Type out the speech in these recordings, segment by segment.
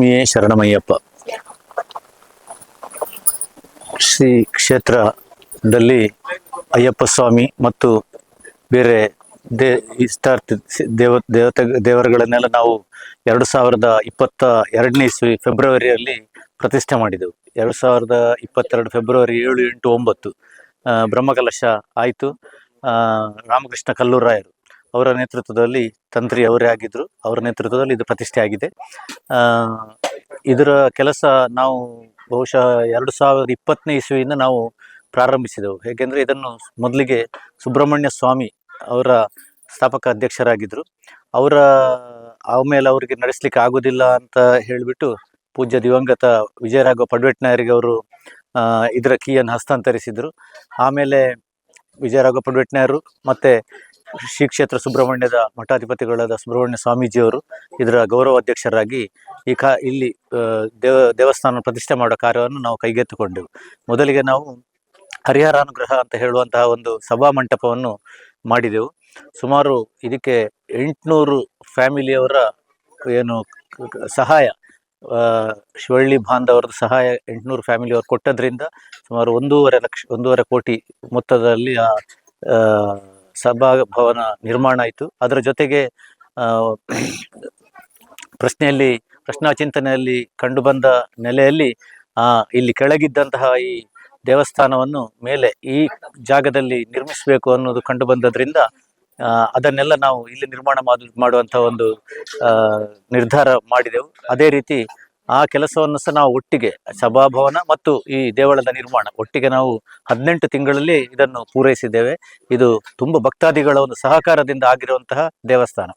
ಸ್ವಾಮಿಯೇ ಶರಣಮಯ್ಯಪ್ಪ. ಶ್ರೀ ಕ್ಷೇತ್ರದಲ್ಲಿ ಅಯ್ಯಪ್ಪ ಸ್ವಾಮಿ ಮತ್ತು ಬೇರೆ ದೇ, ಇಷ್ಟಾರ್ಥ ದೇವ, ದೇವತೆ, ದೇವರುಗಳನ್ನೆಲ್ಲ ನಾವು ಎರಡು ಸಾವಿರದ ಇಪ್ಪತ್ತ ಎರಡನೇ ಇಸ್ವಿ ಫೆಬ್ರವರಿಯಲ್ಲಿ ಪ್ರತಿಷ್ಠೆ ಮಾಡಿದೆವು. ಎರಡು ಸಾವಿರದ ಇಪ್ಪತ್ತೆರಡು ಫೆಬ್ರವರಿ ಏಳು ಎಂಟು ಒಂಬತ್ತು ಬ್ರಹ್ಮಕಲಶ ಆಯಿತು. ರಾಮಕೃಷ್ಣ ಕಲ್ಲೂರಾಯರು ಅವರ ನೇತೃತ್ವದಲ್ಲಿ ತಂತ್ರಿ ಅವರೇ ಆಗಿದ್ರು. ಅವರ ನೇತೃತ್ವದಲ್ಲಿ ಇದು ಪ್ರತಿಷ್ಠೆ ಆಗಿದೆ. ಇದರ ಕೆಲಸ ನಾವು ಬಹುಶಃ ಎರಡು ಸಾವಿರದ ಇಪ್ಪತ್ತನೇ ಇಸುವಿಯಿಂದ ನಾವು ಪ್ರಾರಂಭಿಸಿದೆವು. ಏಕೆಂದರೆ ಇದನ್ನು ಮೊದಲಿಗೆ ಸುಬ್ರಹ್ಮಣ್ಯ ಸ್ವಾಮಿ ಅವರ ಸ್ಥಾಪಕ ಅಧ್ಯಕ್ಷರಾಗಿದ್ದರು ಅವರ ಆಮೇಲೆ ಅವರಿಗೆ ನಡೆಸಲಿಕ್ಕೆ ಆಗೋದಿಲ್ಲ ಅಂತ ಹೇಳಿಬಿಟ್ಟು ಪೂಜ್ಯ ದಿವಂಗತ ವಿಜಯರಾಘವ ಪಡ್ವೆಟ್ನಾಯರಿಗೆ ಅವರು ಇದರ ಕೀಯನ್ನು ಹಸ್ತಾಂತರಿಸಿದರು. ಆಮೇಲೆ ವಿಜಯರಾಘವ ಪಡ್ವೆಟ್ನಾಯರು ಮತ್ತು ಶ್ರೀ ಕ್ಷೇತ್ರ ಸುಬ್ರಹ್ಮಣ್ಯದ ಮಠಾಧಿಪತಿಗಳಾದ ಸುಬ್ರಹ್ಮಣ್ಯ ಸ್ವಾಮೀಜಿಯವರು ಇದರ ಗೌರವ ಅಧ್ಯಕ್ಷರಾಗಿ ಈ ಕಾ ಇಲ್ಲಿ ದೇವ, ದೇವಸ್ಥಾನ ಪ್ರತಿಷ್ಠೆ ಮಾಡೋ ಕಾರ್ಯವನ್ನು ನಾವು ಕೈಗೆತ್ತಿಕೊಂಡೆವು. ಮೊದಲಿಗೆ ನಾವು ಹರಿಹರಾನುಗ್ರಹ ಅಂತ ಹೇಳುವಂತಹ ಒಂದು ಸಭಾ ಮಂಟಪವನ್ನು ಮಾಡಿದೆವು. ಸುಮಾರು ಇದಕ್ಕೆ ಎಂಟುನೂರು ಫ್ಯಾಮಿಲಿಯವರ ಏನು ಸಹಾಯ ಶಿವಳ್ಳಿ ಭಾಂದವರ ಸಹಾಯ ಎಂಟುನೂರು ಫ್ಯಾಮಿಲಿಯವರು ಕೊಟ್ಟದ್ರಿಂದ ಸುಮಾರು ಒಂದೂವರೆ ಲಕ್ಷ ಒಂದೂವರೆ ಕೋಟಿ ಮೊತ್ತದಲ್ಲಿ ಆ ಸಭಾ ಸಭಾಭವನ ನಿರ್ಮಾಣ ಆಯಿತು. ಅದರ ಜೊತೆಗೆ ಪ್ರಶ್ನೆಯಲ್ಲಿ ಪ್ರಶ್ನಾ ಚಿಂತನೆಯಲ್ಲಿ ಕಂಡುಬಂದ ನೆಲೆಯಲ್ಲಿ ಇಲ್ಲಿ ಕೆಳಗಿದ್ದಂತಹ ಈ ದೇವಸ್ಥಾನವನ್ನು ಮೇಲೆ ಈ ಜಾಗದಲ್ಲಿ ನಿರ್ಮಿಸಬೇಕು ಅನ್ನೋದು ಕಂಡು ಬಂದದ್ರಿಂದ ಆ, ಅದನ್ನೆಲ್ಲ ನಾವು ಇಲ್ಲಿ ನಿರ್ಮಾಣ ಮಾಡುವಂತ ಒಂದು ನಿರ್ಧಾರ ಮಾಡಿದೆವು. ಅದೇ ರೀತಿ ಆ ಕೆಲಸವನ್ನು ಸಹ ನಾವು ಒಟ್ಟಿಗೆ ಸಭಾಭವನ ಮತ್ತು ಈ ದೇವಳದ ನಿರ್ಮಾಣ, ಒಟ್ಟಿಗೆ ನಾವು ಹದಿನೆಂಟು ತಿಂಗಳಲ್ಲಿ ಇದನ್ನು ಪೂರೈಸಿದ್ದೇವೆ. ಇದು ತುಂಬ ಭಕ್ತಾದಿಗಳ ಒಂದು ಸಹಕಾರದಿಂದ ಆಗಿರುವಂತಹ ದೇವಸ್ಥಾನ.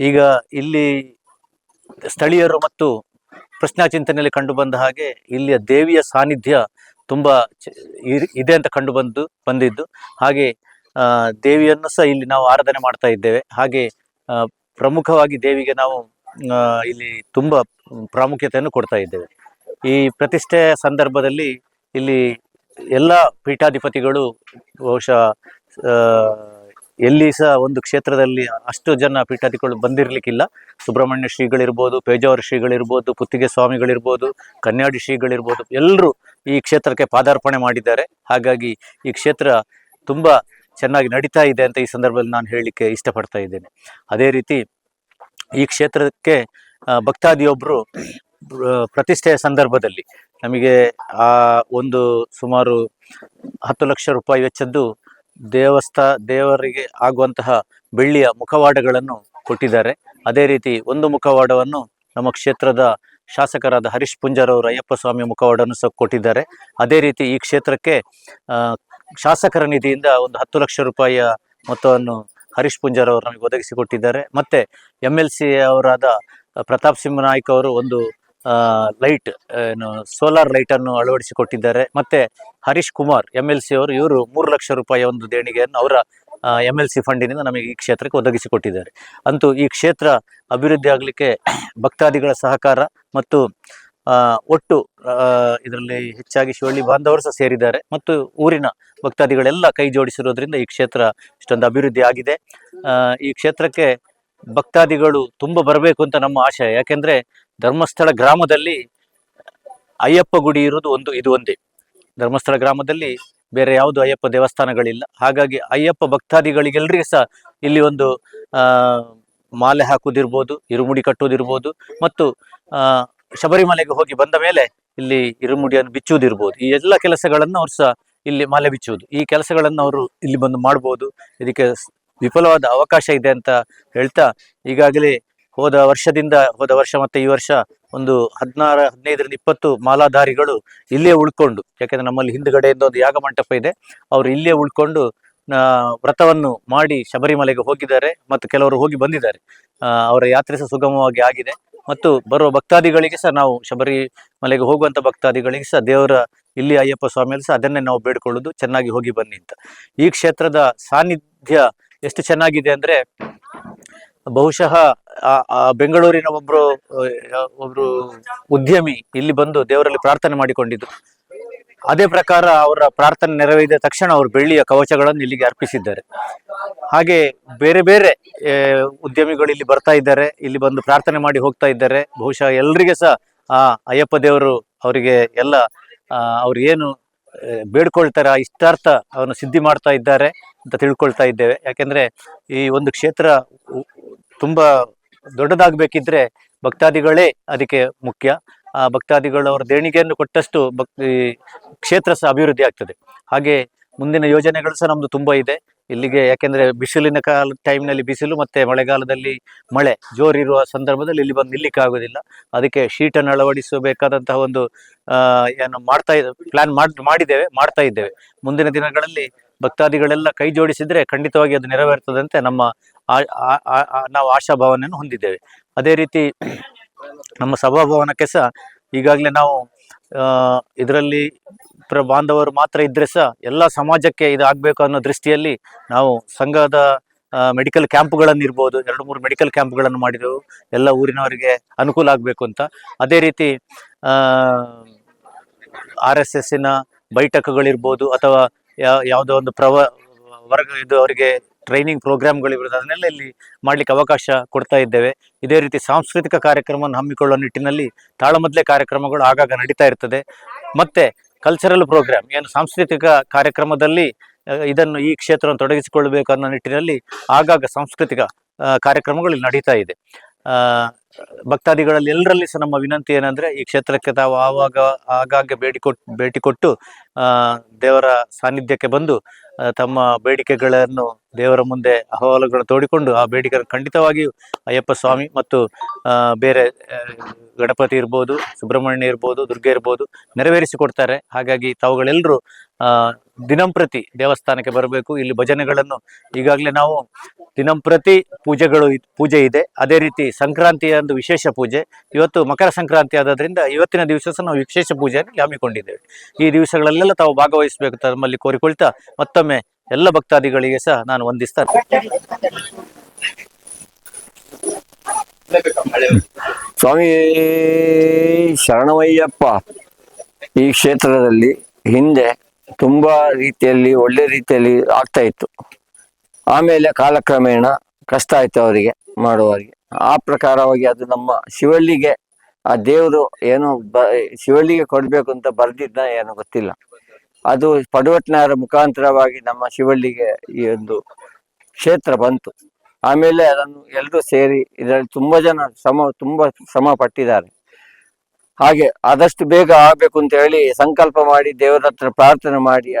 ಈಗ ಇಲ್ಲಿ ಸ್ಥಳೀಯರು ಮತ್ತು ಪ್ರಶ್ನಾ ಚಿಂತನೆಯಲ್ಲಿ ಕಂಡು ಬಂದ ಹಾಗೆ ಇಲ್ಲಿಯ ದೇವಿಯ ಸಾನ್ನಿಧ್ಯ ತುಂಬ ಇದೆ ಅಂತ ಕಂಡು ಬಂದು, ಬಂದಿದ್ದು. ಹಾಗೆ ದೇವಿಯನ್ನು ಸಹ ಇಲ್ಲಿ ನಾವು ಆರಾಧನೆ ಮಾಡ್ತಾ ಇದ್ದೇವೆ. ಹಾಗೆ ಪ್ರಮುಖವಾಗಿ ದೇವಿಗೆ ನಾವು ಇಲ್ಲಿ ತುಂಬ ಪ್ರಾಮುಖ್ಯತೆಯನ್ನು ಕೊಡ್ತಾ ಇದ್ದೇವೆ. ಈ ಪ್ರತಿಷ್ಠೆಯ ಸಂದರ್ಭದಲ್ಲಿ ಇಲ್ಲಿ ಎಲ್ಲ ಪೀಠಾಧಿಪತಿಗಳು, ಬಹುಶಃ ಎಲ್ಲಿ ಸಹ ಒಂದು ಕ್ಷೇತ್ರದಲ್ಲಿ ಅಷ್ಟು ಜನ ಪೀಠಾಧಿಗಳು ಬಂದಿರಲಿಕ್ಕಿಲ್ಲ. ಸುಬ್ರಹ್ಮಣ್ಯ ಶ್ರೀಗಳಿರ್ಬೋದು, ಪೇಜಾವರ ಶ್ರೀಗಳಿರ್ಬೋದು, ಪುತ್ತಿಗೆ ಸ್ವಾಮಿಗಳಿರ್ಬೋದು, ಕನ್ಯಾಡಿ ಶ್ರೀಗಳಿರ್ಬೋದು ಎಲ್ಲರೂ ಈ ಕ್ಷೇತ್ರಕ್ಕೆ ಪಾದಾರ್ಪಣೆ ಮಾಡಿದ್ದಾರೆ. ಹಾಗಾಗಿ ಈ ಕ್ಷೇತ್ರ ತುಂಬ ಚೆನ್ನಾಗಿ ನಡೀತಾ ಇದೆ ಅಂತ ಈ ಸಂದರ್ಭದಲ್ಲಿ ನಾನು ಹೇಳಲಿಕ್ಕೆ ಇಷ್ಟಪಡ್ತಾ ಇದ್ದೇನೆ. ಅದೇ ರೀತಿ ಈ ಕ್ಷೇತ್ರಕ್ಕೆ ಭಕ್ತಾದಿಯೊಬ್ಬರು ಪ್ರತಿಷ್ಠೆಯ ಸಂದರ್ಭದಲ್ಲಿ ನಮಗೆ ಆ ಒಂದು ಸುಮಾರು ಹತ್ತು ಲಕ್ಷ ರೂಪಾಯಿ ವೆಚ್ಚದ್ದು ದೇವಸ್ಥಾ, ದೇವರಿಗೆ ಆಗುವಂತಹ ಬೆಳ್ಳಿಯ ಮುಖವಾಡಗಳನ್ನು ಕೊಟ್ಟಿದ್ದಾರೆ. ಅದೇ ರೀತಿ ಒಂದು ಮುಖವಾಡವನ್ನು ನಮ್ಮ ಕ್ಷೇತ್ರದ ಶಾಸಕರಾದ ಹರೀಶ್ ಪುಂಜಾರವರು ಅಯ್ಯಪ್ಪ ಸ್ವಾಮಿ ಮುಖವಾಡವನ್ನು ಸಹ ಕೊಟ್ಟಿದ್ದಾರೆ. ಅದೇ ರೀತಿ ಈ ಕ್ಷೇತ್ರಕ್ಕೆ ಶಾಸಕರ ನಿಧಿಯಿಂದ ಒಂದು ಹತ್ತು ಲಕ್ಷ ರೂಪಾಯಿಯ ಮೊತ್ತವನ್ನು ಹರೀಶ್ ಪುಂಜಾರ್ ಅವರು ನಮಗೆ ಒದಗಿಸಿಕೊಟ್ಟಿದ್ದಾರೆ ಮತ್ತೆ ಎಂ ಎಲ್ ಸಿ ಅವರಾದ ಪ್ರತಾಪ್ ಸಿಂಹ ನಾಯ್ಕ ಅವರು ಒಂದು ಲೈಟ್, ಏನು, ಸೋಲಾರ್ ಲೈಟ್ ಅನ್ನು ಅಳವಡಿಸಿಕೊಟ್ಟಿದ್ದಾರೆ ಮತ್ತೆ Harish Kumar M L C ಅವರು ಇವರು ಮೂರು ಲಕ್ಷ ರೂಪಾಯಿಯ ಒಂದು ದೇಣಿಗೆಯನ್ನು ಅವರ ಎಂ ಎಲ್ ಸಿ ಫಂಡಿನಿಂದ ನಮಗೆ ಈ ಕ್ಷೇತ್ರಕ್ಕೆ ಒದಗಿಸಿಕೊಟ್ಟಿದ್ದಾರೆ ಅಂತೂ ಈ ಕ್ಷೇತ್ರ ಅಭಿವೃದ್ಧಿ ಆಗಲಿಕ್ಕೆ ಭಕ್ತಾದಿಗಳ ಸಹಕಾರ ಮತ್ತು ಒಟ್ಟು ಇದರಲ್ಲಿ ಹೆಚ್ಚಾಗಿ ಶಿವಳ್ಳಿ ಬಾಂಧವರು ಸಹ ಸೇರಿದ್ದಾರೆ. ಮತ್ತು ಊರಿನ ಭಕ್ತಾದಿಗಳೆಲ್ಲ ಕೈ ಜೋಡಿಸಿರೋದ್ರಿಂದ ಈ ಕ್ಷೇತ್ರ ಇಷ್ಟೊಂದು ಅಭಿವೃದ್ಧಿ ಆಗಿದೆ. ಈ ಕ್ಷೇತ್ರಕ್ಕೆ ಭಕ್ತಾದಿಗಳು ತುಂಬ ಬರಬೇಕು ಅಂತ ನಮ್ಮ ಆಶಯ. ಯಾಕೆಂದ್ರೆ ಧರ್ಮಸ್ಥಳ ಗ್ರಾಮದಲ್ಲಿ ಅಯ್ಯಪ್ಪ ಗುಡಿ ಇರೋದು ಒಂದು, ಇದು ಒಂದೇ. ಧರ್ಮಸ್ಥಳ ಗ್ರಾಮದಲ್ಲಿ ಬೇರೆ ಯಾವುದು ಅಯ್ಯಪ್ಪ ದೇವಸ್ಥಾನಗಳಿಲ್ಲ. ಹಾಗಾಗಿ ಅಯ್ಯಪ್ಪ ಭಕ್ತಾದಿಗಳಿಗೆಲ್ಲರಿಗೂ ಸಹ ಇಲ್ಲಿ ಒಂದು ಮಾಲೆ ಹಾಕೋದಿರ್ಬೋದು, ಇರುಮುಡಿ ಕಟ್ಟೋದಿರ್ಬೋದು. ಮತ್ತು ಶಬರಿಮಲೆಗೆ ಹೋಗಿ ಬಂದ ಮೇಲೆ ಇಲ್ಲಿ ಇರುಮುಡಿಯನ್ನು ಬಿಚ್ಚುವುದಿರ್ಬೋದು. ಈ ಎಲ್ಲ ಕೆಲಸಗಳನ್ನು ಅವರು ಸಹ ಇಲ್ಲಿ ಮಾಲೆ ಬಿಚ್ಚುವುದು. ಈ ಕೆಲಸಗಳನ್ನು ಅವರು ಇಲ್ಲಿ ಬಂದು ಮಾಡ್ಬೋದು. ಇದಕ್ಕೆ ವಿಫಲವಾದ ಅವಕಾಶ ಇದೆ ಅಂತ ಹೇಳ್ತಾ ಈಗಾಗಲೇ ಹೋದ ವರ್ಷದಿಂದ, ಹೋದ ವರ್ಷ ಮತ್ತೆ ಈ ವರ್ಷ ಒಂದು ಹದಿನಾರು, ಹದಿನೈದರಿಂದ ಇಪ್ಪತ್ತು ಮಾಲಾಧಾರಿಗಳು ಇಲ್ಲೇ ಉಳ್ಕೊಂಡು, ಯಾಕೆಂದ್ರೆ ನಮ್ಮಲ್ಲಿ ಹಿಂದುಗಡೆಯಿಂದ ಒಂದು ಯಾಗ ಮಂಟಪ ಇದೆ, ಅವರು ಇಲ್ಲೇ ಉಳ್ಕೊಂಡು ವ್ರತವನ್ನು ಮಾಡಿ ಶಬರಿಮಲೆಗೆ ಹೋಗಿದ್ದಾರೆ ಮತ್ತು ಕೆಲವರು ಹೋಗಿ ಬಂದಿದ್ದಾರೆ. ಅವರ ಯಾತ್ರೆ ಸಹ ಸುಗಮವಾಗಿ ಆಗಿದೆ. ಮತ್ತು ಬರುವ ಭಕ್ತಾದಿಗಳಿಗೆ ಸಹ ನಾವು ಶಬರಿ ಮಲೆಗೆ ಹೋಗುವಂತ ಭಕ್ತಾದಿಗಳಿಗೆ ಸಹ ದೇವರ ಇಲ್ಲಿ ಅಯ್ಯಪ್ಪ ಸ್ವಾಮಿಯಲ್ಲಿ ಸಹ ಅದನ್ನೇ ನಾವು ಬೇಡ್ಕೊಳ್ಳೋದು ಚೆನ್ನಾಗಿ ಹೋಗಿ ಬನ್ನಿ ಅಂತ. ಈ ಕ್ಷೇತ್ರದ ಸಾನ್ನಿಧ್ಯ ಎಷ್ಟು ಚೆನ್ನಾಗಿದೆ ಅಂದ್ರೆ ಬಹುಶಃ ಬೆಂಗಳೂರಿನ ಒಬ್ರು ಒಬ್ರು ಉದ್ಯಮಿ ಇಲ್ಲಿ ಬಂದು ದೇವರಲ್ಲಿ ಪ್ರಾರ್ಥನೆ ಮಾಡಿಕೊಂಡಿದ್ರು. ಅದೇ ಪ್ರಕಾರ ಅವರ ಪ್ರಾರ್ಥನೆ ನೆರವೇರಿದ ತಕ್ಷಣ ಅವರು ಬೆಳ್ಳಿಯ ಕವಚಗಳನ್ನು ಇಲ್ಲಿಗೆ ಅರ್ಪಿಸಿದ್ದಾರೆ. ಹಾಗೆ ಬೇರೆ ಬೇರೆ ಉದ್ಯಮಿಗಳು ಇಲ್ಲಿ ಬರ್ತಾ ಇದ್ದಾರೆ, ಇಲ್ಲಿ ಬಂದು ಪ್ರಾರ್ಥನೆ ಮಾಡಿ ಹೋಗ್ತಾ ಇದ್ದಾರೆ. ಬಹುಶಃ ಎಲ್ರಿಗೆ ಸಹ ಆ ಅಯ್ಯಪ್ಪ ದೇವರು ಅವರಿಗೆ ಎಲ್ಲ ಅವ್ರು ಏನು ಬೇಡ್ಕೊಳ್ತಾರೆ ಆ ಇಷ್ಟಾರ್ಥ ಅವನು ಸಿದ್ಧಿ ಮಾಡ್ತಾ ಇದ್ದಾರೆ ಅಂತ ತಿಳ್ಕೊಳ್ತಾ ಇದ್ದೇವೆ. ಯಾಕೆಂದ್ರೆ ಈ ಒಂದು ಕ್ಷೇತ್ರ ತುಂಬಾ ದೊಡ್ಡದಾಗಬೇಕಿದ್ರೆ ಭಕ್ತಾದಿಗಳೇ ಅದಕ್ಕೆ ಮುಖ್ಯ. ಆ ಭಕ್ತಾದಿಗಳು ಅವರ ದೇಣಿಗೆಯನ್ನು ಕೊಟ್ಟಷ್ಟು ಭಕ್ತಿ ಕ್ಷೇತ್ರ ಸಹ ಅಭಿವೃದ್ಧಿ ಆಗ್ತದೆ. ಹಾಗೆ ಮುಂದಿನ ಯೋಜನೆಗಳು ಸಹ ನಮ್ದು ತುಂಬಾ ಇದೆ. ಇಲ್ಲಿಗೆ ಯಾಕೆಂದ್ರೆ ಬಿಸಿಲಿನ ಕಾಲ ಟೈಮ್ನಲ್ಲಿ ಬಿಸಿಲು ಮತ್ತೆ ಮಳೆಗಾಲದಲ್ಲಿ ಮಳೆ ಜೋರಿರುವ ಸಂದರ್ಭದಲ್ಲಿ ಇಲ್ಲಿ ಬಂದು ನಿಲ್ಲಿಕ್ಕೆ ಆಗೋದಿಲ್ಲ. ಅದಕ್ಕೆ ಶೀಟನ್ನು ಅಳವಡಿಸಬೇಕಾದಂತಹ ಒಂದು ಏನು ಮಾಡ್ತಾ ಇದ್ದ ಪ್ಲಾನ್ ಮಾಡ್, ಮಾಡಿದ್ದೇವೆ, ಮಾಡ್ತಾ ಇದ್ದೇವೆ. ಮುಂದಿನ ದಿನಗಳಲ್ಲಿ ಭಕ್ತಾದಿಗಳೆಲ್ಲ ಕೈ ಜೋಡಿಸಿದ್ರೆ ಖಂಡಿತವಾಗಿ ಅದು ನೆರವೇರ್ತದಂತೆ ನಮ್ಮ ನಾವು ಆಶಾಭಾವನೆಯನ್ನು ಹೊಂದಿದ್ದೇವೆ. ಅದೇ ರೀತಿ ನಮ್ಮ ಸಭಾಭವನಕ್ಕೆ ಸಹ ಈಗಾಗಲೇ ನಾವು ಇದರಲ್ಲಿ ಪ್ರ, ಬಾಂಧವರು ಮಾತ್ರ ಇದ್ರೆ ಸಹ ಎಲ್ಲ ಸಮಾಜಕ್ಕೆ ಇದು ಆಗಬೇಕು ಅನ್ನೋ ದೃಷ್ಟಿಯಲ್ಲಿ ನಾವು ಸಂಘದ ಮೆಡಿಕಲ್ ಕ್ಯಾಂಪ್ಗಳನ್ನು ಇರ್ಬೋದು, ಎರಡು ಮೂರು ಮೆಡಿಕಲ್ ಕ್ಯಾಂಪ್ಗಳನ್ನು ಮಾಡಿದೆವು, ಎಲ್ಲ ಊರಿನವರಿಗೆ ಅನುಕೂಲ ಆಗಬೇಕು ಅಂತ. ಅದೇ ರೀತಿ ಆರ್ ಎಸ್ ಎಸ್ಸಿನ ಬೈಠಕಗಳಿರ್ಬೋದು ಅಥವಾ ಯಾವುದೋ ಒಂದು ಪ್ರವ, ವರ್ಗ, ಇದು ಅವರಿಗೆ ಟ್ರೈನಿಂಗ್ ಪ್ರೋಗ್ರಾಮ್ಗಳಿರ್ಬೋದು ಅದನ್ನೆಲ್ಲ ಇಲ್ಲಿ ಮಾಡಲಿಕ್ಕೆ ಅವಕಾಶ ಕೊಡ್ತಾ ಇದ್ದೇವೆ. ಇದೇ ರೀತಿ ಸಾಂಸ್ಕೃತಿಕ ಕಾರ್ಯಕ್ರಮವನ್ನು ಹಮ್ಮಿಕೊಳ್ಳುವ ನಿಟ್ಟಿನಲ್ಲಿ ತಾಳಮದ್ಲೆ ಕಾರ್ಯಕ್ರಮಗಳು ಆಗಾಗ ನಡೀತಾ ಇರ್ತದೆ. ಮತ್ತೆ ಕಲ್ಚರಲ್ ಪ್ರೋಗ್ರಾಮ್ ಏನು ಸಾಂಸ್ಕೃತಿಕ ಕಾರ್ಯಕ್ರಮದಲ್ಲಿ ಇದನ್ನು ಈ ಕ್ಷೇತ್ರವನ್ನು ತೊಡಗಿಸಿಕೊಳ್ಳಬೇಕು ಅನ್ನೋ ನಿಟ್ಟಿನಲ್ಲಿ ಆಗಾಗ ಸಾಂಸ್ಕೃತಿಕ ಕಾರ್ಯಕ್ರಮಗಳು ಇಲ್ಲಿ ನಡೀತಾ ಇದೆ. ಭಕ್ತಾದಿಗಳಲ್ಲಿ ಎಲ್ಲರಲ್ಲಿ ಸಹ ನಮ್ಮ ವಿನಂತಿ ಏನಂದ್ರೆ ಈ ಕ್ಷೇತ್ರಕ್ಕೆ ತಾವು ಆವಾಗ ಆಗಾಗ್ಗೆ ಭೇಟಿ ಕೊಟ್ಟು ಭೇಟಿ ಕೊಟ್ಟು ದೇವರ ಸಾನ್ನಿಧ್ಯಕ್ಕೆ ಬಂದು ತಮ್ಮ ಬೇಡಿಕೆಗಳನ್ನು ದೇವರ ಮುಂದೆ ಅಹವಾಲುಗಳನ್ನು ತೋಡಿಕೊಂಡು ಆ ಬೇಡಿಕೆಗಳು ಖಂಡಿತವಾಗಿಯೂ ಅಯ್ಯಪ್ಪ ಸ್ವಾಮಿ ಮತ್ತು ಬೇರೆ ಗಣಪತಿ ಇರ್ಬೋದು, ಸುಬ್ರಹ್ಮಣ್ಯ ಇರ್ಬೋದು, ದುರ್ಗೆ ಇರ್ಬೋದು ನೆರವೇರಿಸಿ ಕೊಡ್ತಾರೆ ಹಾಗಾಗಿ ತಾವುಗಳೆಲ್ಲರೂ ದಿನಂಪ್ರತಿ ದೇವಸ್ಥಾನಕ್ಕೆ ಬರಬೇಕು. ಇಲ್ಲಿ ಭಜನೆಗಳನ್ನು ಈಗಾಗಲೇ ನಾವು ದಿನಂಪ್ರತಿ ಪೂಜೆಗಳು ಪೂಜೆ ಇದೆ. ಅದೇ ರೀತಿ ಸಂಕ್ರಾಂತಿಯ ಒಂದು ವಿಶೇಷ ಪೂಜೆ. ಇವತ್ತು ಮಕರ ಸಂಕ್ರಾಂತಿ ಆದ್ದರಿಂದ ಇವತ್ತಿನ ದಿವಸ ನಾವು ವಿಶೇಷ ಪೂಜೆಯನ್ನು ಹಮ್ಮಿಕೊಂಡಿದ್ದೇವೆ. ಈ ದಿವಸಗಳಲ್ಲೆಲ್ಲ ತಾವು ಭಾಗವಹಿಸಬೇಕು ತಮ್ಮಲ್ಲಿ ಕೋರಿಕೊಳ್ತಾ ಮತ್ತೊಮ್ಮೆ ಎಲ್ಲ ಭಕ್ತಾದಿಗಳಿಗೆ ಸಹ ನಾನು ವಂದಿಸ್ತಾ ಸ್ವಾಮಿ, ಶರಣವಯ್ಯಪ್ಪ ಈ ಕ್ಷೇತ್ರದಲ್ಲಿ ಹಿಂದೆ ತುಂಬಾ ರೀತಿಯಲ್ಲಿ, ಒಳ್ಳೆ ರೀತಿಯಲ್ಲಿ ಆಗ್ತಾ ಇತ್ತು. ಆಮೇಲೆ ಕಾಲಕ್ರಮೇಣ ಕಷ್ಟ ಆಯ್ತು ಅವರಿಗೆ, ಮಾಡುವವರಿಗೆ. ಆ ಪ್ರಕಾರವಾಗಿ ಅದು ನಮ್ಮ ಶಿವಳ್ಳಿಗೆ, ಆ ದೇವರು ಏನು ಬ, ಶಿವಳ್ಳಿಗೆ ಕೊಡ್ಬೇಕು ಅಂತ ಬರ್ದಿದ್ದ ಏನೋ ಗೊತ್ತಿಲ್ಲ. ಅದು ಪಡುವಟ್ನಾರ ಮುಖಾಂತರವಾಗಿ ನಮ್ಮ ಶಿವಳ್ಳಿಗೆ ಈ ಒಂದು ಕ್ಷೇತ್ರ ಬಂತು. ಆಮೇಲೆ ಅದನ್ನು ಎಲ್ಲರೂ ಸೇರಿ, ಇದರಲ್ಲಿ ತುಂಬಾ ಜನ ಶ್ರಮ, ತುಂಬಾ ಶ್ರಮ ಪಟ್ಟಿದ್ದಾರೆ. ಹಾಗೆ ಆದಷ್ಟು ಬೇಗ ಆಗ್ಬೇಕು ಅಂತ ಹೇಳಿ ಸಂಕಲ್ಪ ಮಾಡಿ ದೇವರ ಹತ್ರ ಪ್ರಾರ್ಥನೆ ಮಾಡಿ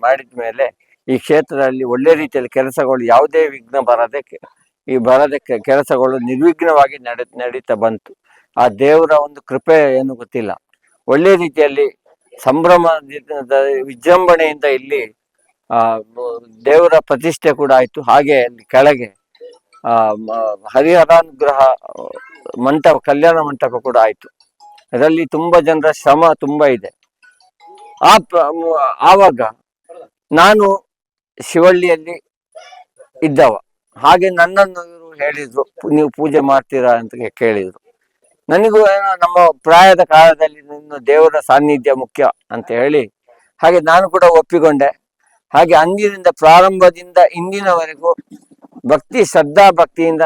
ಮಾಡಿದ ಮೇಲೆ ಈ ಕ್ಷೇತ್ರದಲ್ಲಿ ಒಳ್ಳೆ ರೀತಿಯಲ್ಲಿ ಕೆಲಸಗಳು ಯಾವುದೇ ವಿಘ್ನ ಬರದೆ ಈ ಬರದೆ ಕೆಲಸಗಳು ನಿರ್ವಿಘ್ನವಾಗಿ ನಡೆ, ನಡೀತಾ ಬಂತು. ಆ ದೇವರ ಒಂದು ಕೃಪೆ ಏನು ಗೊತ್ತಿಲ್ಲ. ಒಳ್ಳೆ ರೀತಿಯಲ್ಲಿ ಸಂಭ್ರಮ ವಿಜೃಂಭಣೆಯಿಂದ ಇಲ್ಲಿ, ಆ, ದೇವರ ಪ್ರತಿಷ್ಠೆ ಕೂಡ ಆಯ್ತು. ಹಾಗೆ ಕೆಳಗೆ, ಆ ಹರಿಹರಾನುಗ್ರಹ ಮಂಟಪ, ಕಲ್ಯಾಣ ಮಂಟಪ ಕೂಡ ಆಯ್ತು. ಅದರಲ್ಲಿ ತುಂಬಾ ಜನರ ಶ್ರಮ ತುಂಬಾ ಇದೆ. ಆ ಆವಾಗ ನಾನು ಶಿವಳ್ಳಿಯಲ್ಲಿ ಇದ್ದವ. ಹಾಗೆ ನನ್ನನ್ನು ಇವರು ಹೇಳಿದ್ರು ನೀವು ಪೂಜೆ ಮಾಡ್ತೀರಾ ಅಂತ ಕೇಳಿದ್ರು. ನನಗೂ ನಮ್ಮ ಪ್ರಾಯದ ಕಾಲದಲ್ಲಿ ನಿನ್ನ ದೇವರ ಸಾನ್ನಿಧ್ಯ ಮುಖ್ಯ ಅಂತ ಹೇಳಿ, ಹಾಗೆ ನಾನು ಕೂಡ ಒಪ್ಪಿಕೊಂಡೆ. ಹಾಗೆ ಅಂದಿನಿಂದ ಪ್ರಾರಂಭದಿಂದ ಇಂದಿನವರೆಗೂ ಭಕ್ತಿ, ಶ್ರದ್ಧಾ ಭಕ್ತಿಯಿಂದ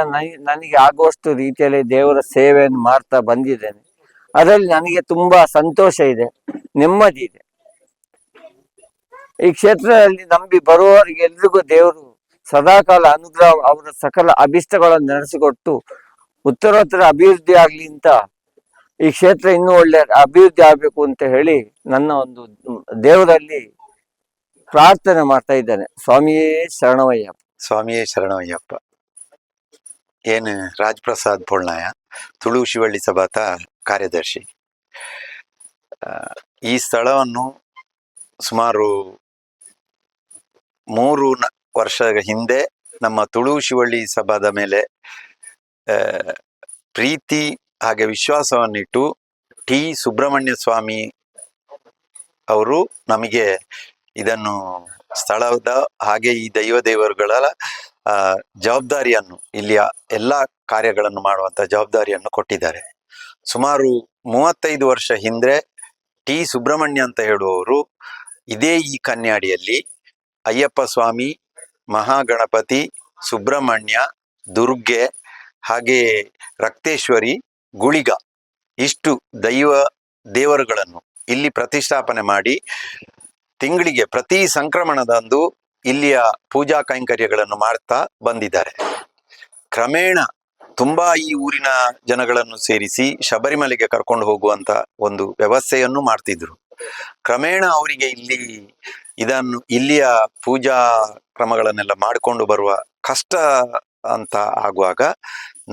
ನನಗೆ ಆಗುವಷ್ಟು ರೀತಿಯಲ್ಲಿ ದೇವರ ಸೇವೆಯನ್ನು ಮಾಡ್ತಾ ಬಂದಿದ್ದೇನೆ. ಅದರಲ್ಲಿ ನನಗೆ ತುಂಬಾ ಸಂತೋಷ ಇದೆ, ನೆಮ್ಮದಿ ಇದೆ. ಈ ಕ್ಷೇತ್ರದಲ್ಲಿ ನಂಬಿ ಬರುವವರಿಗೆ ಎಲ್ರಿಗೂ ದೇವರು ಸದಾಕಾಲ ಅನುಗ್ರಹ, ಅವರ ಸಕಲ ಅಭಿಷ್ಟಗಳನ್ನು ನಡೆಸಿಕೊಟ್ಟು ಉತ್ತರೋತ್ತರ ಅಭಿವೃದ್ಧಿ ಆಗ್ಲಿ ಅಂತ ಈ ಕ್ಷೇತ್ರ ಇನ್ನೂ ಒಳ್ಳೆ ಅಭಿವೃದ್ಧಿ ಆಗ್ಬೇಕು ಅಂತ ಹೇಳಿ ನನ್ನ ಒಂದು ದೇವರಲ್ಲಿ ಪ್ರಾರ್ಥನೆ ಮಾಡ್ತಾ ಇದ್ದಾನೆ. ಸ್ವಾಮಿಯೇ ಶರಣವಯ್ಯಪ್ಪ. ಸ್ವಾಮಿಯೇ ಶರಣವಯ್ಯಪ್ಪ. ಏನು ರಾಜ್ ಪ್ರಸಾದ್ ತುಳು ಶಿವಳ್ಳಿ ಸಭಾತ ಕಾರ್ಯದರ್ಶಿ. ಈ ಸ್ಥಳವನ್ನು ಸುಮಾರು ಮೂರು ವರ್ಷದ ಹಿಂದೆ ನಮ್ಮ ತುಳು ಶಿವಳ್ಳಿ ಸಭಾದ ಮೇಲೆ ಪ್ರೀತಿ ಹಾಗೆ ವಿಶ್ವಾಸವನ್ನಿಟ್ಟು ಟಿ. ಸುಬ್ರಹ್ಮಣ್ಯ ಸ್ವಾಮಿ ಅವರು ನಮಗೆ ಇದನ್ನು ಸ್ಥಳದ ಹಾಗೆ ಈ ದೈವ ದೇವರುಗಳ ಜವಾಬ್ದಾರಿಯನ್ನು, ಇಲ್ಲಿಯ ಎಲ್ಲ ಕಾರ್ಯಗಳನ್ನು ಮಾಡುವಂತ ಜವಾಬ್ದಾರಿಯನ್ನು ಕೊಟ್ಟಿದ್ದಾರೆ. ಸುಮಾರು ಮೂವತ್ತೈದು ವರ್ಷ ಹಿಂದೆ ಟಿ. ಸುಬ್ರಹ್ಮಣ್ಯ ಅಂತ ಹೇಳುವವರು ಇದೇ ಈ ಕನ್ಯಾಡಿಯಲ್ಲಿ ಅಯ್ಯಪ್ಪ ಸ್ವಾಮಿ, ಮಹಾಗಣಪತಿ, ಸುಬ್ರಹ್ಮಣ್ಯ, ದುರ್ಗೆ, ಹಾಗೆ ರಕ್ತೇಶ್ವರಿ, ಗುಳಿಗ ಇಷ್ಟು ದೈವ ದೇವರುಗಳನ್ನು ಇಲ್ಲಿ ಪ್ರತಿಷ್ಠಾಪನೆ ಮಾಡಿ ತಿಂಗಳಿಗೆ ಪ್ರತಿ ಸಂಕ್ರಮಣದಂದು ಇಲ್ಲಿಯ ಪೂಜಾ ಕೈಂಕರ್ಯಗಳನ್ನು ಮಾಡ್ತಾ ಬಂದಿದ್ದಾರೆ. ಕ್ರಮೇಣ ತುಂಬಾ ಈ ಊರಿನ ಜನಗಳನ್ನು ಸೇರಿಸಿ ಶಬರಿಮಲೆಗೆ ಕರ್ಕೊಂಡು ಹೋಗುವಂತ ಒಂದು ವ್ಯವಸ್ಥೆಯನ್ನು ಮಾಡ್ತಿದ್ರು. ಕ್ರಮೇಣ ಅವರಿಗೆ ಇಲ್ಲಿ ಇದನ್ನು, ಇಲ್ಲಿಯ ಪೂಜಾ ಕ್ರಮಗಳನ್ನೆಲ್ಲ ಮಾಡಿಕೊಂಡು ಬರುವ ಕಷ್ಟ ಅಂತ ಆಗುವಾಗ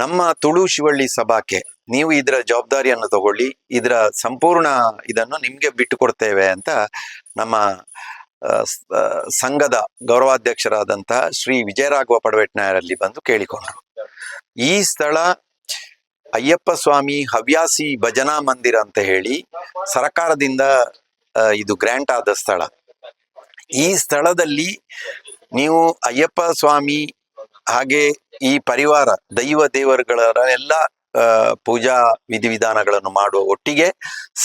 ನಮ್ಮ ತುಳು ಶಿವಳ್ಳಿ ಸಭಾಕ್ಕೆ ನೀವು ಇದರ ಜವಾಬ್ದಾರಿಯನ್ನು ತಗೊಳ್ಳಿ, ಇದರ ಸಂಪೂರ್ಣ ಇದನ್ನು ನಿಮ್ಗೆ ಬಿಟ್ಟು ಕೊಡ್ತೇವೆ ಅಂತ ನಮ್ಮ ಸಂಘದ ಗೌರವಾಧ್ಯಕ್ಷರಾದಂತಹ ಶ್ರೀ ವಿಜಯರಾಘವ ಪಡವೆಟ್ನಾಯರಲ್ಲಿ ಬಂದು ಕೇಳಿಕೊಂಡ್ರು. ಈ ಸ್ಥಳ ಅಯ್ಯಪ್ಪ ಸ್ವಾಮಿ ಹವ್ಯಾಸಿ ಭಜನಾ ಮಂದಿರ ಅಂತ ಹೇಳಿ ಸರಕಾರದಿಂದ ಇದು ಗ್ರ್ಯಾಂಟ್ ಆದ ಸ್ಥಳ. ಈ ಸ್ಥಳದಲ್ಲಿ ನೀವು ಅಯ್ಯಪ್ಪ ಸ್ವಾಮಿ ಹಾಗೆ ಈ ಪರಿವಾರ, ದೈವ ದೇವರುಗಳ ಎಲ್ಲ ಪೂಜಾ ವಿಧಿವಿಧಾನಗಳನ್ನು ಮಾಡುವ ಒಟ್ಟಿಗೆ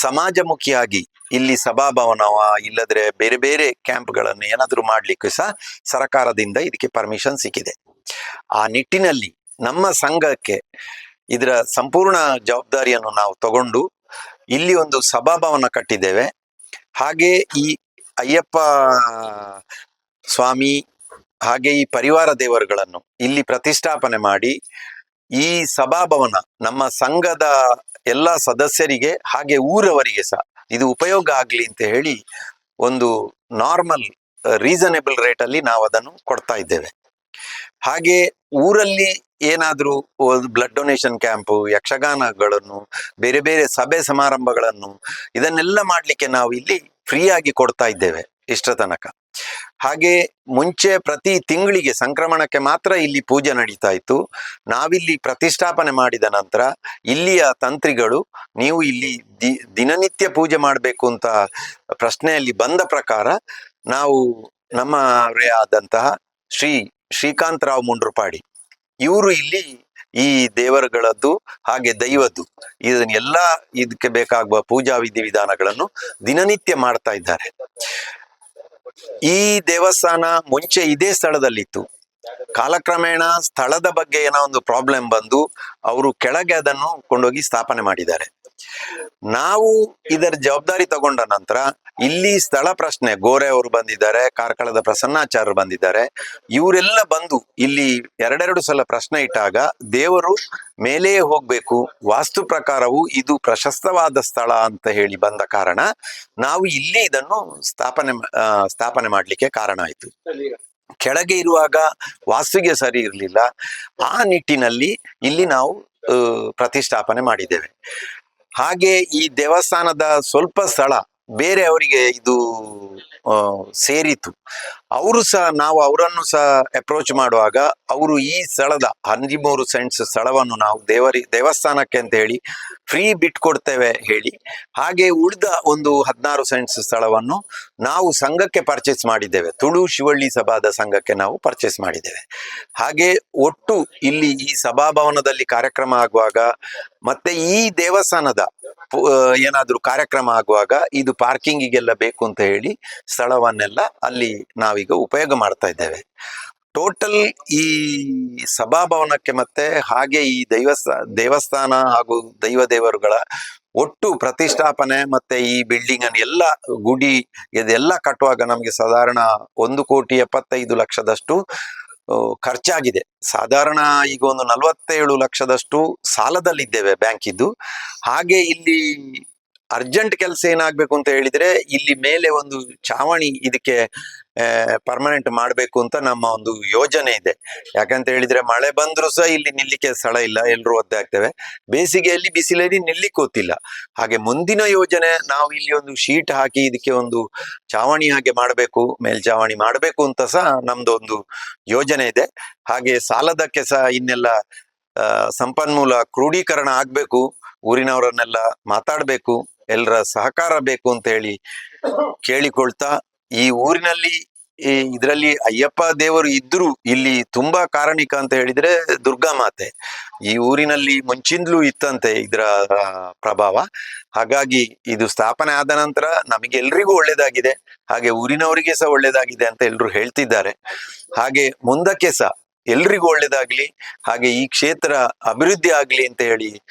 ಸಮಾಜಮುಖಿಯಾಗಿ ಇಲ್ಲಿ ಸಭಾಭವನವ ಇಲ್ಲದ್ರೆ ಬೇರೆ ಬೇರೆ ಕ್ಯಾಂಪ್ಗಳನ್ನು ಏನಾದರೂ ಮಾಡ್ಲಿಕ್ಕೆ ಸಹ ಸರಕಾರದಿಂದ ಇದಕ್ಕೆ ಪರ್ಮಿಷನ್ ಸಿಕ್ಕಿದೆ. ಆ ನಿಟ್ಟಿನಲ್ಲಿ ನಮ್ಮ ಸಂಘಕ್ಕೆ ಇದರ ಸಂಪೂರ್ಣ ಜವಾಬ್ದಾರಿಯನ್ನು ನಾವು ತಗೊಂಡು ಇಲ್ಲಿ ಒಂದು ಸಭಾಭವನ ಕಟ್ಟಿದ್ದೇವೆ. ಹಾಗೆ ಈ ಅಯ್ಯಪ್ಪ ಸ್ವಾಮಿ ಹಾಗೆ ಈ ಪರಿವಾರ ದೇವರುಗಳನ್ನು ಇಲ್ಲಿ ಪ್ರತಿಷ್ಠಾಪನೆ ಮಾಡಿ ಈ ಸಭಾಭವನ ನಮ್ಮ ಸಂಘದ ಎಲ್ಲ ಸದಸ್ಯರಿಗೆ ಹಾಗೆ ಊರವರಿಗೆ ಸಹ ಇದು ಉಪಯೋಗ ಆಗ್ಲಿ ಅಂತ ಹೇಳಿ ಒಂದು ನಾರ್ಮಲ್ ರೀಸನೇಬಲ್ ರೇಟ್ ಅಲ್ಲಿ ನಾವು ಅದನ್ನು ಕೊಡ್ತಾ ಇದ್ದೇವೆ. ಹಾಗೆ ಊರಲ್ಲಿ ಏನಾದ್ರೂ ಬ್ಲಡ್ ಡೊನೇಷನ್ ಕ್ಯಾಂಪು ಯಕ್ಷಗಾನಗಳನ್ನು, ಬೇರೆ ಬೇರೆ ಸಭೆ ಸಮಾರಂಭಗಳನ್ನು, ಇದನ್ನೆಲ್ಲ ಮಾಡ್ಲಿಕ್ಕೆ ನಾವು ಇಲ್ಲಿ ಫ್ರೀಯಾಗಿ ಕೊಡ್ತಾ ಇದ್ದೇವೆ ಇಷ್ಟ ತನಕ. ಹಾಗೆ ಮುಂಚೆ ಪ್ರತಿ ತಿಂಗಳಿಗೆ ಸಂಕ್ರಮಣಕ್ಕೆ ಮಾತ್ರ ಇಲ್ಲಿ ಪೂಜೆ ನಡೀತಾ ಇತ್ತು. ನಾವಿಲ್ಲಿ ಪ್ರತಿಷ್ಠಾಪನೆ ಮಾಡಿದ ನಂತರ ಇಲ್ಲಿಯ ತಂತ್ರಿಗಳು, ನೀವು ಇಲ್ಲಿ ದಿ, ದಿನನಿತ್ಯ ಪೂಜೆ ಮಾಡಬೇಕು ಅಂತ ಪ್ರಶ್ನೆಯಲ್ಲಿ ಬಂದ ಪ್ರಕಾರ ನಾವು ನಮ್ಮವರೇ ಆದಂತಹ ಶ್ರೀ ಶ್ರೀಕಾಂತರಾವ್ ಮುಂಡ್ರುಪಾಡಿ. ಇವರು ಇಲ್ಲಿ ಈ ದೇವರುಗಳದ್ದು ಹಾಗೆ ದೈವದ್ದು. ಇದನ್ನೆಲ್ಲ ಇದಕ್ಕೆ ಬೇಕಾಗುವ ಪೂಜಾ ವಿಧಿ ವಿಧಾನಗಳನ್ನು ದಿನನಿತ್ಯ ಮಾಡ್ತಾ ಇದ್ದಾರೆ. ಈ ದೇವಸ್ಥಾನ ಮುಂಚೆ ಇದೇ ಸ್ಥಳದಲ್ಲಿತ್ತು. ಕಾಲಕ್ರಮೇಣ ಸ್ಥಳದ ಬಗ್ಗೆ ಏನೋ ಒಂದು ಪ್ರಾಬ್ಲಮ್ ಬಂದು, ಅವರು ಕೆಳಗೆ ಅದನ್ನು ಕೊಂಡೋಗಿ ಸ್ಥಾಪನೆ ಮಾಡಿದ್ದಾರೆ. ನಾವು ಇದರ ಜವಾಬ್ದಾರಿ ತಗೊಂಡ ನಂತರ ಇಲ್ಲಿ ಸ್ಥಳ ಪ್ರಶ್ನೆ, ಗೋರೆ ಅವರು ಬಂದಿದ್ದಾರೆ, ಕಾರ್ಕಳದ ಪ್ರಸನ್ನಾಚಾರ್ಯರು ಬಂದಿದ್ದಾರೆ. ಇವರೆಲ್ಲ ಬಂದು ಇಲ್ಲಿ ಎರಡೆರಡು ಸಲ ಪ್ರಶ್ನೆ ಇಟ್ಟಾಗ ದೇವರು ಮೇಲೆಯೇ ಹೋಗ್ಬೇಕು, ವಾಸ್ತು ಪ್ರಕಾರವು ಇದು ಪ್ರಶಸ್ತವಾದ ಸ್ಥಳ ಅಂತ ಹೇಳಿ ಬಂದ ಕಾರಣ ನಾವು ಇಲ್ಲಿ ಇದನ್ನು ಸ್ಥಾಪನೆ ಸ್ಥಾಪನೆ ಮಾಡ್ಲಿಕ್ಕೆ ಕಾರಣ ಆಯ್ತು. ಕೆಳಗೆ ಇರುವಾಗ ವಾಸ್ತುಗೆ ಸರಿ ಇರಲಿಲ್ಲ. ಆ ನಿಟ್ಟಿನಲ್ಲಿ ಇಲ್ಲಿ ನಾವು ಪ್ರತಿಷ್ಠಾಪನೆ ಮಾಡಿದ್ದೇವೆ. ಹಾಗೆ ಈ ದೇವಸ್ಥಾನದ ಸ್ವಲ್ಪ ಸ್ಥಳ ಬೇರೆ ಅವರಿಗೆ ಇದು ಸೇರಿತು. ಅವರು ಸಹ, ನಾವು ಅವರನ್ನು ಸಹ ಅಪ್ರೋಚ್ ಮಾಡುವಾಗ ಅವರು ಈ ಸ್ಥಳದ ಹದಿಮೂರು ಸೆಂಟ್ಸ್ ಸ್ಥಳವನ್ನು ನಾವು ದೇವರಿ, ದೇವಸ್ಥಾನಕ್ಕೆ ಅಂತ ಹೇಳಿ ಫ್ರೀ ಬಿಟ್ಕೊಡ್ತೇವೆ ಹೇಳಿ, ಹಾಗೆ ಉಳಿದ ಒಂದು ಹದಿನಾರು ಸೆಂಟ್ಸ್ ಸ್ಥಳವನ್ನು ನಾವು ಸಂಘಕ್ಕೆ ಪರ್ಚೇಸ್ ಮಾಡಿದ್ದೇವೆ. ತುಳು ಶಿವಳ್ಳಿ ಸಭಾದ ಸಂಘಕ್ಕೆ ನಾವು ಪರ್ಚೇಸ್ ಮಾಡಿದ್ದೇವೆ. ಹಾಗೆ ಒಟ್ಟು ಇಲ್ಲಿ ಈ ಸಭಾಭವನದಲ್ಲಿ ಕಾರ್ಯಕ್ರಮ ಆಗುವಾಗ ಮತ್ತೆ ಈ ದೇವಸ್ಥಾನದ ಏನಾದ್ರೂ ಕಾರ್ಯಕ್ರಮ ಆಗುವಾಗ ಇದು ಪಾರ್ಕಿಂಗಿಗೆಲ್ಲ ಬೇಕು ಅಂತ ಹೇಳಿ ಸ್ಥಳವನ್ನೆಲ್ಲ ಅಲ್ಲಿ ನಾವೀಗ ಉಪಯೋಗ ಮಾಡ್ತಾ ಇದ್ದೇವೆ. ಟೋಟಲ್ ಈ ಸಭಾಭವನಕ್ಕೆ ಮತ್ತೆ ಹಾಗೆ ಈ ದೈವಸ್ಥ, ದೇವಸ್ಥಾನ ಹಾಗೂ ದೈವ ದೇವರುಗಳ ಒಟ್ಟು ಪ್ರತಿಷ್ಠಾಪನೆ ಮತ್ತೆ ಈ ಬಿಲ್ಡಿಂಗ್ ಅನ್ನು ಎಲ್ಲ ಗುಡಿ, ಇದೆಲ್ಲ ಕಟ್ಟುವಾಗ ನಮಗೆ ಸಾಧಾರಣ ಒಂದು ಕೋಟಿ ಎಪ್ಪತ್ತೈದು ಲಕ್ಷದಷ್ಟು ಖರ್ಚಾಗಿದೆ. ಸಾಧಾರಣ ಈಗ ಒಂದು ನಲವತ್ತೇಳು ಲಕ್ಷದಷ್ಟು ಸಾಲದಲ್ಲಿದ್ದೇವೆ ಬ್ಯಾಂಕ್ ಇದ್ದು. ಹಾಗೆ ಇಲ್ಲಿ ಅರ್ಜೆಂಟ್ ಕೆಲಸ ಏನಾಗಬೇಕು ಅಂತ ಹೇಳಿದ್ರೆ, ಇಲ್ಲಿ ಮೇಲೆ ಒಂದು ಚಾವಣಿ ಇದಕ್ಕೆ ಪರ್ಮನೆಂಟ್ ಮಾಡಬೇಕು ಅಂತ ನಮ್ಮ ಒಂದು ಯೋಜನೆ ಇದೆ. ಯಾಕಂತ ಹೇಳಿದ್ರೆ ಮಳೆ ಬಂದರೂ ಸಹ ಇಲ್ಲಿ ನಿಲ್ಲಿಕ್ಕೆ ಸ್ಥಳ ಇಲ್ಲ ಎಲ್ಲರೂ ಒದ್ದೆ ಆಗ್ತೇವೆ. ಬೇಸಿಗೆಯಲ್ಲಿ ಬಿಸಿಲಲ್ಲಿ ನಿಲ್ಲಿಕ್ಕೆ ಗೊತ್ತಿಲ್ಲ ಹಾಗೆ ಮುಂದಿನ ಯೋಜನೆ ನಾವು ಇಲ್ಲಿ ಒಂದು ಶೀಟ್ ಹಾಕಿ ಇದಕ್ಕೆ ಒಂದು ಚಾವಣಿ ಹಾಗೆ ಮಾಡಬೇಕು, ಮೇಲ್ಚಾವಣಿ ಮಾಡಬೇಕು ಅಂತ ಸಹ ನಮ್ದು ಒಂದು ಯೋಜನೆ ಇದೆ. ಹಾಗೆ ಸಾಲದಕ್ಕೆ ಸಹ ಇನ್ನೆಲ್ಲ ಸಂಪನ್ಮೂಲ ಕ್ರೋಢೀಕರಣ ಆಗ್ಬೇಕು, ಊರಿನವರನ್ನೆಲ್ಲ ಮಾತಾಡ್ಬೇಕು ಎಲ್ಲರ ಸಹಕಾರ ಬೇಕು ಅಂತ ಹೇಳಿ ಕೇಳಿಕೊಳ್ತಾ ಈ ಊರಿನಲ್ಲಿ ಈ ಇದರಲ್ಲಿ ಅಯ್ಯಪ್ಪ ದೇವರು ಇದ್ರು ಇಲ್ಲಿ ತುಂಬಾ ಕಾರಣಿಕ ಅಂತ ಹೇಳಿದ್ರೆ ದುರ್ಗಾ ಮಾತೆ. ಈ ಊರಿನಲ್ಲಿ ಮುಂಚಿಂದಲೂ ಇತ್ತಂತೆ ಇದರ ಪ್ರಭಾವ. ಹಾಗಾಗಿ ಇದು ಸ್ಥಾಪನೆ ಆದ ನಂತರ ನಮಗೆಲ್ರಿಗೂ ಒಳ್ಳೇದಾಗಿದೆ. ಹಾಗೆ ಊರಿನವರಿಗೆ ಸಹ ಒಳ್ಳೇದಾಗಿದೆ ಅಂತ ಎಲ್ರು ಹೇಳ್ತಿದ್ದಾರೆ. ಹಾಗೆ ಮುಂದಕ್ಕೆ ಸಹ ಎಲ್ರಿಗೂ ಒಳ್ಳೇದಾಗ್ಲಿ. ಹಾಗೆ ಈ ಕ್ಷೇತ್ರ ಅಭಿವೃದ್ಧಿ ಆಗ್ಲಿ ಅಂತ ಹೇಳಿ